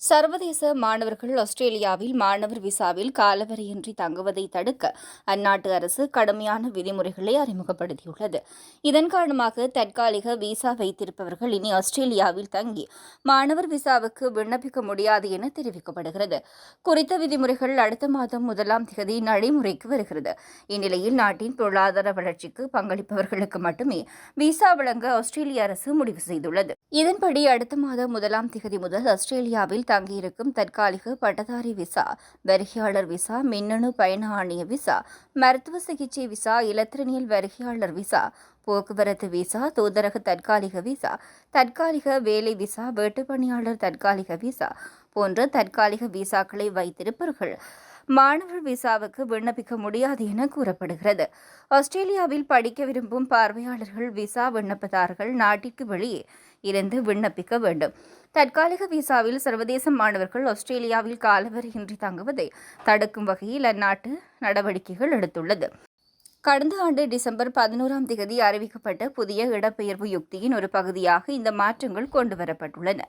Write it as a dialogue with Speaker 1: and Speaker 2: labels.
Speaker 1: சர்வதேச மாணவர்கள் ஆஸ்திரேலியாவில் மாணவர் விசாவில் காலவரையின்றி தங்குவதை தடுக்க அந்நாட்டு அரசு கடுமையான விதிமுறைகளை அறிமுகப்படுத்தியுள்ளது. இதன் காரணமாக தற்காலிக விசா வைத்திருப்பவர்கள் இனி ஆஸ்திரேலியாவில் தங்கி மாணவர் விசாவுக்கு விண்ணப்பிக்க முடியாது என தெரிவிக்கப்படுகிறது. குறித்த விதிமுறைகள் அடுத்த மாதம் முதலாம் தேதி நடைமுறைக்கு வருகிறது. இந்நிலையில் நாட்டின் பொருளாதார வளர்ச்சிக்கு பங்களிப்பவர்களுக்கு மட்டுமே விசா வழங்க ஆஸ்திரேலிய அரசு முடிவு செய்துள்ளது. இதன்படி அடுத்த மாதம் முதலாம் தேதி முதல் ஆஸ்திரேலியாவில் தங்கியிருக்கும் தற்காலிக பட்டதாரி விசா வருகையாளர் விசா மின்னணு பயண ஆணைய விசா மருத்துவ சிகிச்சை விசா இலத்திரனியல் வருகையாளர் விசா போக்குவரத்து விசா தூதரக தற்காலிக விசா தற்காலிக வேலை விசா வேட்டுப்பணியாளர் தற்காலிக விசா போன்ற தற்காலிக விசாக்களை வைத்திருப்பவர்கள். மாணவர் விசாவுக்கு விண்ணப்பிக்க முடியாது என கூறப்படுகிறது. ஆஸ்திரேலியாவில் படிக்க விரும்பும் பார்வையாளர்கள் விசா விண்ணப்பதாரர்கள் நாட்டிற்கு வெளியே இருந்து விண்ணப்பிக்க வேண்டும். தற்காலிக விசாவில் சர்வதேச மாணவர்கள் ஆஸ்திரேலியாவில் காலவரையின்றி தங்குவதை தடுக்கும் வகையில் அந்நாட்டு நடவடிக்கைகள் எடுத்துள்ளது. கடந்த ஆண்டு டிசம்பர் பதினோராம் தேதி அறிவிக்கப்பட்ட புதிய இடப்பெயர்வு யுக்தியின் ஒரு பகுதியாக இந்த மாற்றங்கள் கொண்டுவரப்பட்டுள்ளன.